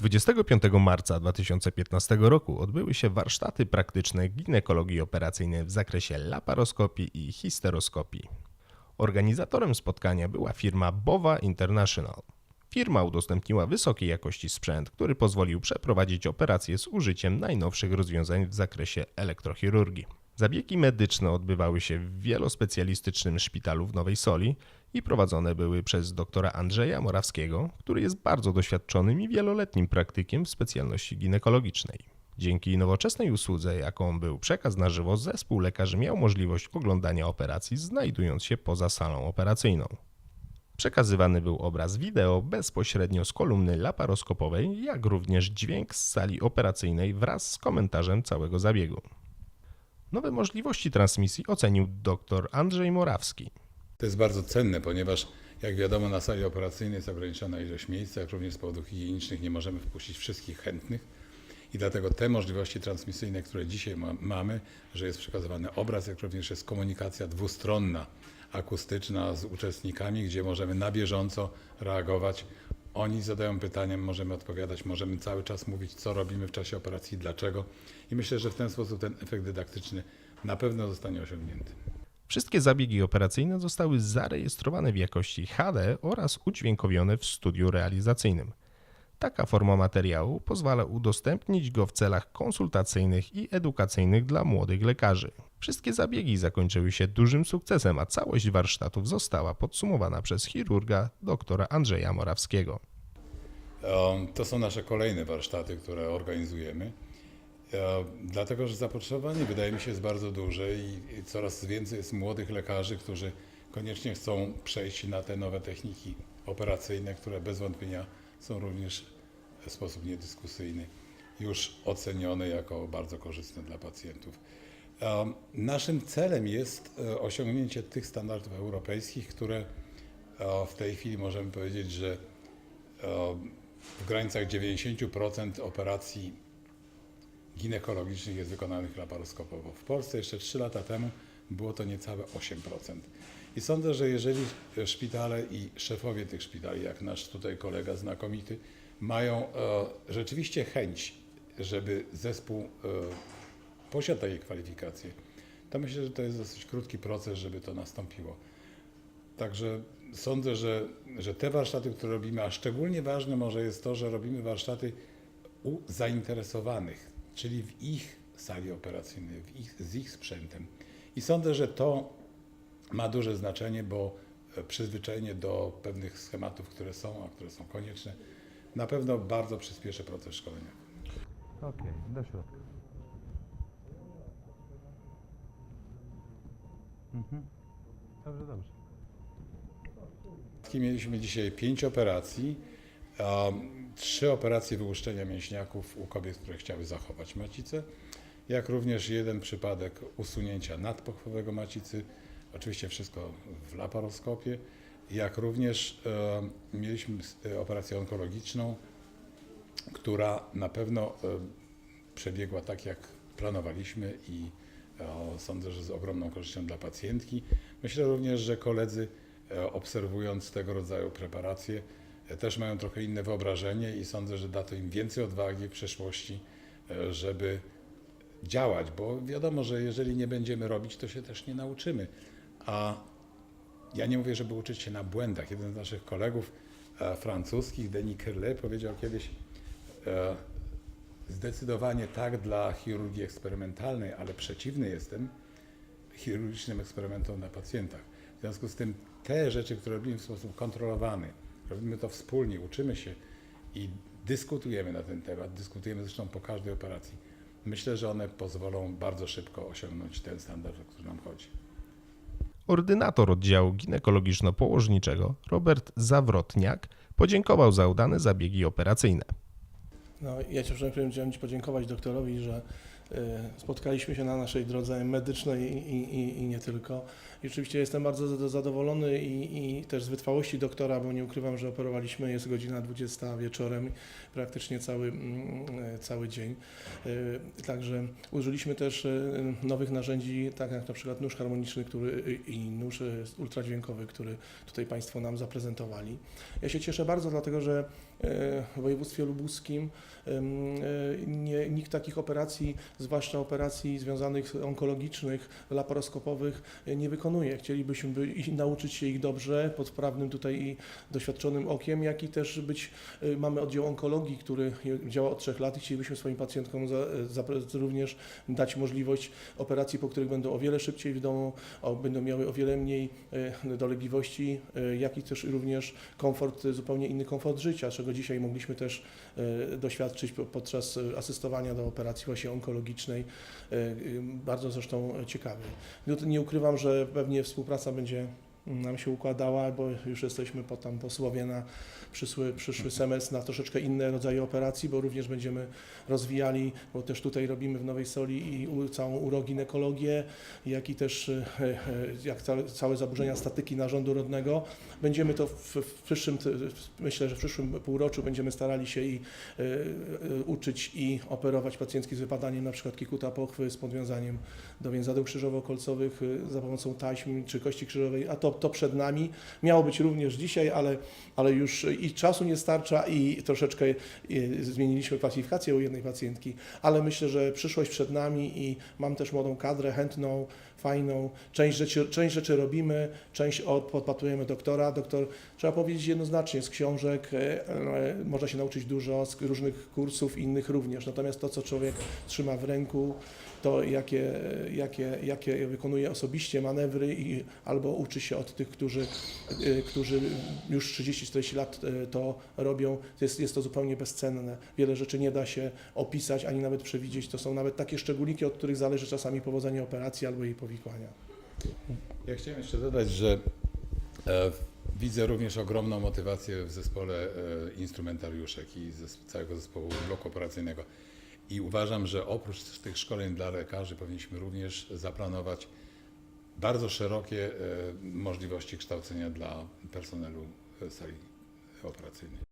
25 marca 2015 roku odbyły się warsztaty praktyczne ginekologii operacyjnej w zakresie laparoskopii i histeroskopii. Organizatorem spotkania była firma Bova International. Firma udostępniła wysokiej jakości sprzęt, który pozwolił przeprowadzić operacje z użyciem najnowszych rozwiązań w zakresie elektrochirurgii. Zabiegi medyczne odbywały się w wielospecjalistycznym szpitalu w Nowej Soli i prowadzone były przez doktora Andrzeja Morawskiego, który jest bardzo doświadczonym i wieloletnim praktykiem w specjalności ginekologicznej. Dzięki nowoczesnej usłudze, jaką był przekaz na żywo, zespół lekarzy miał możliwość oglądania operacji, znajdując się poza salą operacyjną. Przekazywany był obraz wideo bezpośrednio z kolumny laparoskopowej, jak również dźwięk z sali operacyjnej wraz z komentarzem całego zabiegu. Nowe możliwości transmisji ocenił dr Andrzej Morawski. To jest bardzo cenne, ponieważ jak wiadomo na sali operacyjnej jest ograniczona ilość miejsc, jak również z powodów higienicznych nie możemy wpuścić wszystkich chętnych i dlatego te możliwości transmisyjne, które dzisiaj ma, mamy, że jest przekazywany obraz, jak również jest komunikacja dwustronna, akustyczna z uczestnikami, gdzie możemy na bieżąco reagować. Oni zadają pytania, możemy odpowiadać, możemy cały czas mówić, co robimy w czasie operacji, dlaczego. I myślę, że w ten sposób ten efekt dydaktyczny na pewno zostanie osiągnięty. Wszystkie zabiegi operacyjne zostały zarejestrowane w jakości HD oraz udźwiękowione w studiu realizacyjnym. Taka forma materiału pozwala udostępnić go w celach konsultacyjnych i edukacyjnych dla młodych lekarzy. Wszystkie zabiegi zakończyły się dużym sukcesem, a całość warsztatów została podsumowana przez chirurga dr Andrzeja Morawskiego. To są nasze kolejne warsztaty, które organizujemy. Dlatego, że zapotrzebowanie wydaje mi się jest bardzo duże i coraz więcej jest młodych lekarzy, którzy koniecznie chcą przejść na te nowe techniki operacyjne, które bez wątpienia są również w sposób niedyskusyjny już ocenione jako bardzo korzystne dla pacjentów. Naszym celem jest e, osiągnięcie tych standardów europejskich, które e, w tej chwili możemy powiedzieć, że e, w granicach 90% operacji ginekologicznych jest wykonanych laparoskopowo. W Polsce jeszcze 3 lata temu było to niecałe 8%. I sądzę, że jeżeli szpitale i szefowie tych szpitali, jak nasz tutaj kolega znakomity, mają e, rzeczywiście chęć, żeby zespół e, posiadł takie kwalifikacje, to myślę, że to jest dosyć krótki proces, żeby to nastąpiło. Także sądzę, że, że te warsztaty, które robimy, a szczególnie ważne może jest to, że robimy warsztaty u zainteresowanych, czyli w ich sali operacyjnej, w ich, z ich sprzętem. I sądzę, że to ma duże znaczenie, bo e, przyzwyczajenie do pewnych schematów, które są, a które są konieczne, na pewno bardzo przyspieszy proces szkolenia. Okej, do środka. Mhm. Dobrze, dobrze. Mieliśmy dzisiaj pięć operacji, trzy operacje wyłuszczenia mięśniaków u kobiet, które chciały zachować macicę, jak również jeden przypadek usunięcia nadpochwowego macicy, oczywiście wszystko w laparoskopie, jak również e, mieliśmy e, operację onkologiczną, która na pewno e, przebiegła tak, jak planowaliśmy i e, sądzę, że z ogromną korzyścią dla pacjentki. Myślę również, że koledzy e, obserwując tego rodzaju preparacje e, też mają trochę inne wyobrażenie i sądzę, że da to im więcej odwagi w przyszłości, e, żeby działać, bo wiadomo, że jeżeli nie będziemy robić, to się też nie nauczymy. A ja nie mówię, żeby uczyć się na błędach. Jeden z naszych kolegów e, francuskich, Denis Kerle, powiedział kiedyś, e, zdecydowanie tak dla chirurgii eksperymentalnej, ale przeciwny jestem chirurgicznym eksperymentom na pacjentach. W związku z tym te rzeczy, które robimy w sposób kontrolowany, robimy to wspólnie, uczymy się i dyskutujemy na ten temat, dyskutujemy zresztą po każdej operacji. Myślę, że one pozwolą bardzo szybko osiągnąć ten standard, o który nam chodzi. Ordynator oddziału ginekologiczno-położniczego Robert Zawrotniak podziękował za udane zabiegi operacyjne. No, ja cię przede wszystkim chciałem Ci podziękować doktorowi, że Y, Spotkaliśmy się na naszej drodze medycznej i, i, i nie tylko. I oczywiście jestem bardzo zado- zadowolony i, i też z wytrwałości doktora, bo nie ukrywam, że operowaliśmy, jest godzina 20 wieczorem, praktycznie cały, mm, cały dzień. Y, Także użyliśmy też y, nowych narzędzi, tak jak na przykład nóż harmoniczny który, i nóż ultradźwiękowy, który tutaj Państwo nam zaprezentowali. Ja się cieszę bardzo, dlatego że w województwie lubuskim nie, nikt takich operacji, zwłaszcza operacji związanych onkologicznych, laparoskopowych nie Chcielibyśmy by nauczyć się ich dobrze, pod sprawnym tutaj i doświadczonym okiem, jak i też być, y, mamy oddział onkologii, który działa od trzech lat i chcielibyśmy swoim pacjentkom za, za, również dać możliwość operacji, po których będą o wiele szybciej w domu, o, będą miały o wiele mniej y, dolegliwości, y, jak i też również komfort, y, zupełnie inny komfort życia, czego dzisiaj mogliśmy też y, doświadczyć po- podczas y, asystowania do operacji właśnie onkologicznej, y, y, bardzo zresztą ciekawej. No Nie ukrywam, że pewnie współpraca będzie nam się układała, bo już jesteśmy po tam posłowie na przyszły, przyszły semestr na troszeczkę inne rodzaje operacji, bo również będziemy rozwijali, bo też tutaj robimy w Nowej Soli i u, całą uroginekologię, jak i też e, e, jak całe, całe zaburzenia statyki narządu rodnego. Będziemy to w, w przyszłym, myślę, że w przyszłym półroczu będziemy starali się i e, e, uczyć i operować pacjentki z wypadaniem na przykład kikuta pochwy z podwiązaniem do więzadeł krzyżowo-kolcowych e, za pomocą taśm czy kości krzyżowej, a to, to przed nami. Miało być również dzisiaj, ale, ale już i czasu nie starcza i troszeczkę e, zmieniliśmy klasyfikację u jednej pacjentki, ale myślę, że przyszłość przed nami i mam też młodą kadrę, chętną, fajną. Część rzeczy, część rzeczy robimy, część od- podpatrujemy doktora. Doktor, trzeba powiedzieć jednoznacznie, z książek e, e, można się nauczyć dużo, z różnych kursów innych również. Natomiast to, co człowiek trzyma w ręku, to jakie, jakie, jakie wykonuje osobiście manewry i albo uczy się od tych, którzy, y, którzy już 30-40 lat y, to robią, jest, jest to zupełnie bezcenne. Wiele rzeczy nie da się opisać ani nawet przewidzieć. To są nawet takie szczególiki, od których zależy czasami powodzenie operacji albo jej powikłania. Ja chciałem jeszcze dodać, że e, widzę również ogromną motywację w zespole e, instrumentariuszek i całego zespołu bloku operacyjnego. I uważam, że oprócz tych szkoleń dla lekarzy powinniśmy również zaplanować bardzo szerokie e, możliwości kształcenia dla personelu e, sali operacyjnej.